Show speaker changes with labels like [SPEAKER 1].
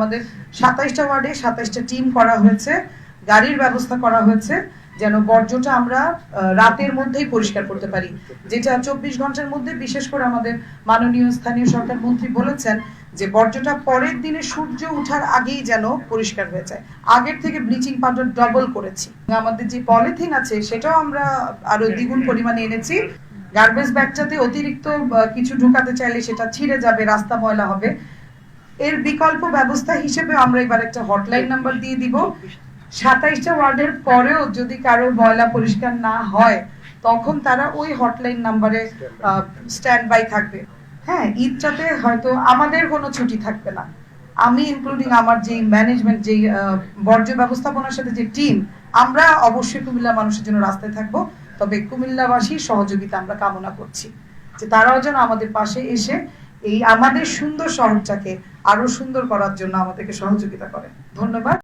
[SPEAKER 1] আমাদের সাতাইশটা ওয়ার্ডে সাতাইশটা টিম করা হয়েছে, গাড়ির ব্যবস্থা করা হয়েছে, যেন বর্জ্যটা আমরা রাতের মধ্যেই পরিষ্কার করতে পারি। যেটা চব্বিশ ঘণ্টার মধ্যে, বিশেষ করে আমাদের মাননীয় স্থানীয় সরকার মন্ত্রী বলেছেন যে বর্জ্যটা পরের দিনে সূর্য ওঠার আগেই যেন পরিষ্কার হয়ে যায়। আগের থেকে ব্লিচিং পাউডার ডবল করেছি। আমাদের যে পলিথিন আছে, সেটাও আমরা আরও দ্বিগুণ পরিমাণে এনেছি। গার্বেজ ব্যাগটাতে অতিরিক্ত কিছু ঢুকাতে চাইলে সেটা ছিঁড়ে যাবে, রাস্তা ময়লা হবে। এর বিকল্প ব্যবস্থা হিসেবে আমরা এবার একটা হটলাইন নাম্বার দিয়ে দিব। সাতাইশটা ওয়ার্ডের পরেও যদি কারও ময়লা পরিষ্কার না হয়, তখন তারা ওই হটলাইন নাম্বারে স্ট্যান্ড বাই থাকবে। হ্যাঁ ঈদটাতে হয়তো আমাদের কোনো ছুটি থাকবে না। আমি ইনক্লুডিং আমার যে ম্যানেজমেন্ট যে বর্জ্য ব্যবস্থাপনার সাথে যে টিম আমরা অবশ্যই কুমিল্লা মানুষের জন্য রাস্তায় থাকব। তবে কুমিল্লাবাসীর সহযোগিতা আমরা কামনা করছি। যে তারাও যেন আমাদের পাশে এসে এই আমাদের সুন্দর শহরটাকে আরও সুন্দর করার জন্য আমাদেরকে সহযোগিতা করে। ধন্যবাদ।